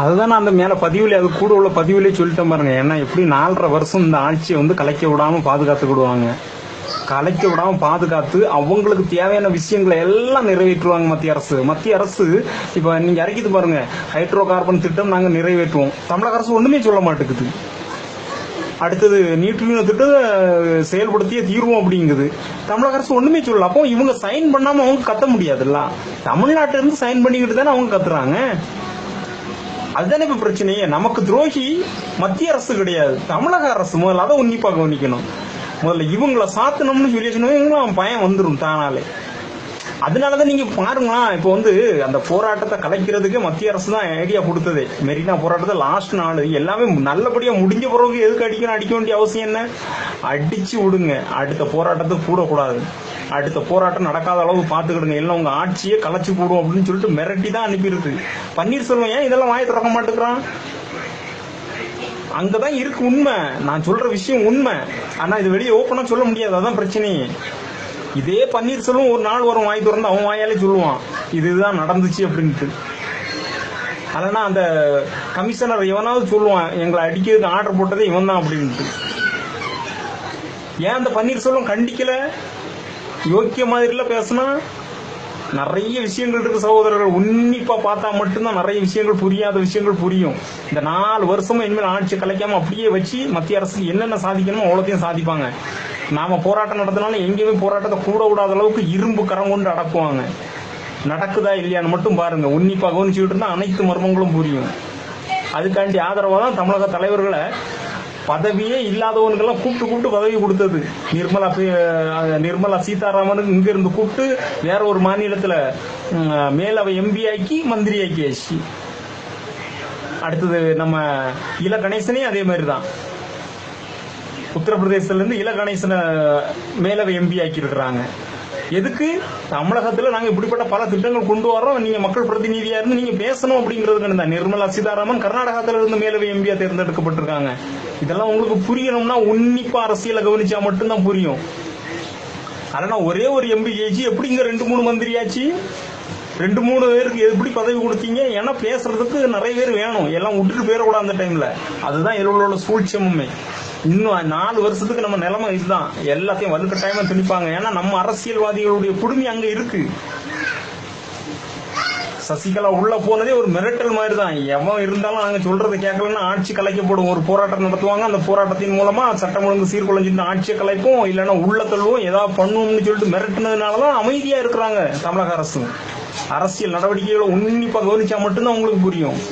அதுதான் நான் அந்த மேல பதிவுல அது கூட உள்ள பதிவுலயே சொல்லிட்டேன் பாருங்க. ஏன்னா எப்படி நாலரை வருஷம் இந்த ஆட்சியை வந்து கலைக்க விடாம பாதுகாத்துக்கிடுவாங்க கலைக்க விடாம பாதுகாத்து அவங்களுக்கு தேவையான விஷயங்களை எல்லாம் நிறைவேற்றுவாங்க மத்திய அரசு. மத்திய அரசு இப்ப நீங்க இறக்கிது பாருங்க. ஹைட்ரோ கார்பன் திட்டம் நாங்க நிறைவேற்றுவோம். தமிழக அரசு ஒண்ணுமே சொல்ல மாட்டேங்குது. அடுத்தது நியூட்ரினோ திட்டம் செயல்படுத்திய தீர்வோம் அப்படிங்குது. தமிழக அரசு ஒண்ணுமே சொல்லல. அப்போ இவங்க சைன் பண்ணாம அவங்க கத்த முடியாதுல்ல? தமிழ்நாட்டிலிருந்து சைன் பண்ணிக்கிட்டு தானே அவங்க கத்துறாங்க? அதுதானே இப்ப பிரச்சனையே? நமக்கு துரோகி மத்திய அரசு கிடையாது. தமிழக அரசு முதல்ல அதை உன்னிப்பா கவனிக்கணும். முதல்ல இவங்கள சாத்தணும்னு சொல்லி இவங்களும் பயம் வந்துடும் தானாலே. அதனாலதான் நீங்க பாருங்களேன் இப்போ வந்து அந்த போராட்டத்தை கலைக்கிறதுக்கு மத்திய அரசு தான் ஐடியா கொடுத்தது. மெரினா போராட்டத்தை லாஸ்ட் நாள் எல்லாமே நல்லபடியா முடிஞ்ச பிறகு எதுக்கு அடிக்கணும் அடிக்க வேண்டிய அவசியம் என்ன? அடிச்சு விடுங்க. அடுத்த போராட்டத்துக்கு கூடக்கூடாது அடுத்த போராட்டம் நடக்காத அளவு பாத்துக்கிடுங்க எல்லாம் உங்க ஆட்சியை கலைச்சு போடும் அப்படின்னு சொல்லிட்டு மிரட்டி தான் அனுப்பியிருக்கு. பன்னீர்செல்வம் ஏன் இதெல்லாம் வாயை திறக்க மாட்டேங்கிறான்? அங்கதான் இருக்கு உண்மை. நான் சொல்ற விஷயம் உண்மை. ஆனா இது வெளியே ஓப்பனா சொல்ல முடியாது. அதான் பிரச்சனையே இதே பன்னீர்செல்வம் ஒரு நாள் வரும் வாய் திறந்து அவன் வாயாலே சொல்லுவான். இதுதான் நடந்துச்சு அப்படின்ட்டு. அதனா அந்த கமிஷனர் எவனாவது சொல்லுவான் எங்களை அடிக்கிறதுக்கு ஆர்டர் போட்டதே இவன் தான் அப்படின்ட்டு. ஏன் அந்த பன்னீர்செல்வம் கண்டிக்கல? யோக்கிய மாதிரிலாம் பேசினா நிறைய விஷயங்கள் இருக்கு சகோதரர்கள். உன்னிப்பா பார்த்தா மட்டும்தான் நிறைய விஷயங்கள் புரியாத விஷயங்கள் புரியும். இந்த நாலு வருஷமும் இனிமேல் ஆட்சி கலைக்காம அப்படியே வச்சு மத்திய அரசு என்னென்ன சாதிக்கணுமோ அவ்வளோத்தையும் சாதிப்பாங்க. நாம போராட்டம் நடத்தினாலும் எங்கேயுமே போராட்டத்தை கூட விடாத அளவுக்கு இரும்பு கரம் கொண்டு அடக்குவாங்க. நடக்குதா இல்லையான்னு மட்டும் பாருங்க. உன்னிப்பா கவனிச்சுக்கிட்டு இருந்தா அனைத்து மர்மங்களும் புரியும். அதுக்காண்டி ஆதரவாக தான் தமிழக தலைவர்களை பதவியே இல்லாதவனுக்கெல்லாம் கூப்பிட்டு கூப்பிட்டு பதவி கொடுத்தது. நிர்மலா நிர்மலா சீதாராமனுக்கு இங்க இருந்து கூப்பிட்டு வேற ஒரு மாநிலத்துல மேலவை எம்பி ஆக்கி மந்திரி ஆக்கியாச்சு. அடுத்தது நம்ம இல கணேசனே அதே மாதிரி தான் உத்தரப்பிரதேசத்துல இருந்து இல கணேசனை மேலவை எம்பி ஆக்கி இருக்கிறாங்க எதுக்கு? தமிழகத்துல நாங்க இப்படிப்பட்ட பல திட்டங்கள் கொண்டு வரோம் நீங்க மக்கள் பிரதிநிதியா இருந்து நீங்க பேசணும் அப்படிங்கிறதுக்கு தான் நிர்மலா சீதாராமன் கர்நாடகத்துல இருந்து மேலவை எம்பியா தேர்ந்தெடுக்கப்பட்டிருக்காங்க. இதெல்லாம் உங்களுக்கு புரியணும்னா உன்னிப்பா அரசியலை கவனிச்சா மட்டும்தான் புரியும். ஆனா ஒரே ஒரு எம்பி ஜெயிச்சு எப்படிங்க ரெண்டு மூணு மந்திரியாச்சு? ரெண்டு மூணு பேருக்கு எப்படி பதவி கொடுத்தீங்க? ஏன்னா பேசுறதுக்கு நிறைய பேர் வேணும். எல்லாம் விட்டுட்டு போயிடக்கூடாது அந்த டைம்ல அதுதான் இதில் உள்ள சூழ்ச்சியமுமே இன்னும் நாலு வருஷத்துக்கு நம்ம நிலைமை இதுதான். எல்லாத்தையும் வலுக்கட்டாயமா திணிப்பாங்க. ஏன்னா நம்ம அரசியல்வாதிகளுடைய புடுமை அங்க இருக்கு. சசிகலா உள்ள போனதே ஒரு மிரட்டல் மாதிரி தான் எவன் இருந்தாலும் நாங்க சொல்றதை கேட்கலன்னா ஆட்சி கலைக்கப்படும் ஒரு போராட்டம் நடத்துவாங்க. அந்த போராட்டத்தின் மூலமா சட்டம் ஒழுங்கு சீர்குலைஞ்சிட்டு ஆட்சியை கலைப்போம். இல்லைன்னா உள்ள தள்ளுவோம். ஏதாவது பண்ணுவோம்னு சொல்லிட்டு மிரட்டினதுனாலதான் அமைதியா இருக்கிறாங்க தமிழக அரசு. அரசியல் நடவடிக்கைகளை உன்னிப்பா கவனிச்சா மட்டும்தான் உங்களுக்கு புரியும்.